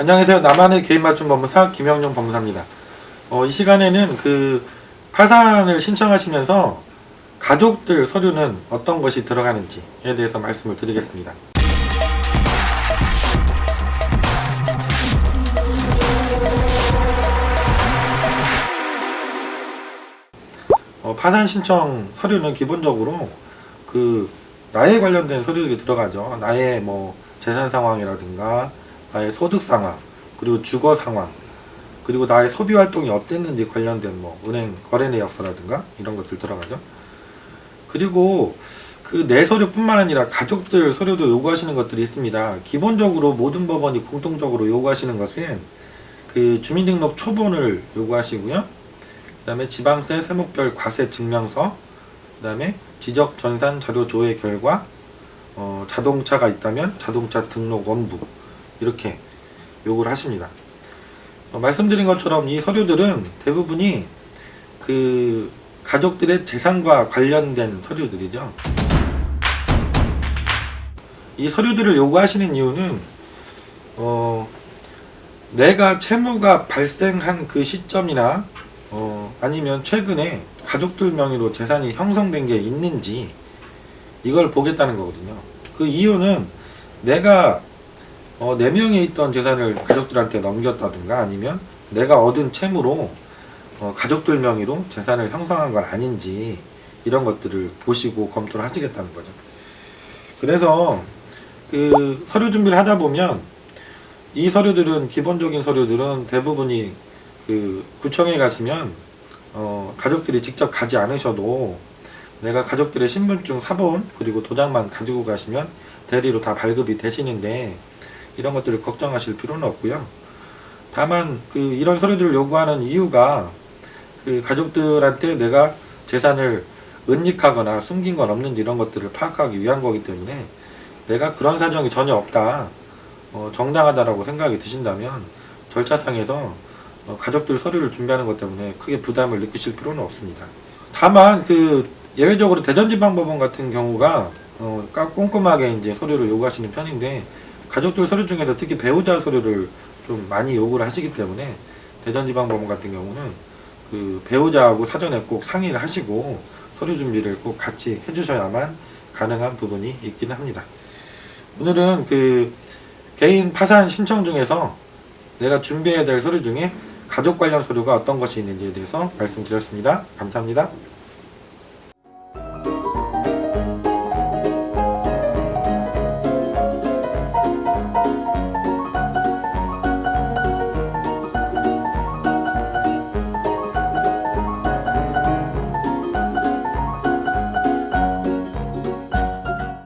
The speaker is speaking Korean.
안녕하세요. 나만의 개인 맞춤 법무사 김영용 법무사입니다. 어, 이 시간에는 그 파산을 신청하시면서 가족들 서류는 어떤 것이 들어가는지에 대해서 말씀을 드리겠습니다. 어, 파산 신청 서류는 기본적으로 그 나에 관련된 서류들이 들어가죠. 나의 뭐 재산 상황이라든가 나의 소득 상황, 그리고 주거 상황, 그리고 나의 소비 활동이 어땠는지 관련된 뭐 은행 거래 내역서라든가 이런 것들 들어가죠. 그리고 그 내 서류뿐만 아니라 가족들 서류도 요구하시는 것들이 있습니다. 기본적으로 모든 법원이 공통적으로 요구하시는 것은 그 주민등록 초본을 요구하시고요. 그 다음에 지방세 세목별 과세 증명서, 그 다음에 지적 전산 자료 조회 결과, 어, 자동차가 있다면 자동차 등록 원부 이렇게 요구를 하십니다. 어, 말씀드린 것처럼 이 서류들은 대부분이 그 가족들의 재산과 관련된 서류들이죠. 이 서류들을 요구하시는 이유는 어, 내가 채무가 발생한 그 시점이나 어, 아니면 최근에 가족들 명의로 재산이 형성된 게 있는지 이걸 보겠다는 거거든요. 그 이유는 내가 어, 네 명에 있던 재산을 가족들한테 넘겼다든가 아니면 내가 얻은 채무로 어, 가족들 명의로 재산을 형성한 건 아닌지 이런 것들을 보시고 검토를 하시겠다는 거죠. 그래서 그 서류 준비를 하다 보면 이 서류들은 기본적인 서류들은 대부분이 그 구청에 가시면 어, 가족들이 직접 가지 않으셔도 내가 가족들의 신분증 사본 그리고 도장만 가지고 가시면 대리로 다 발급이 되시는데 이런 것들을 걱정하실 필요는 없고요. 다만 그 이런 서류들을 요구하는 이유가 그 가족들한테 내가 재산을 은닉하거나 숨긴 건 없는지 이런 것들을 파악하기 위한 거기 때문에 내가 그런 사정이 전혀 없다, 어, 정당하다라고 생각이 드신다면 절차상에서 어, 가족들 서류를 준비하는 것 때문에 크게 부담을 느끼실 필요는 없습니다. 다만 그 예외적으로 대전지방법원 같은 경우가 어, 까- 꼼꼼하게 이제 서류를 요구하시는 편인데 가족들 서류 중에서 특히 배우자 서류를 좀 많이 요구를 하시기 때문에 대전지방법원 같은 경우는 그 배우자하고 사전에 꼭 상의를 하시고 서류 준비를 꼭 같이 해주셔야만 가능한 부분이 있기는 합니다. 오늘은 그 개인 파산 신청 중에서 내가 준비해야 될 서류 중에 가족 관련 서류가 어떤 것이 있는지에 대해서 말씀드렸습니다. 감사합니다.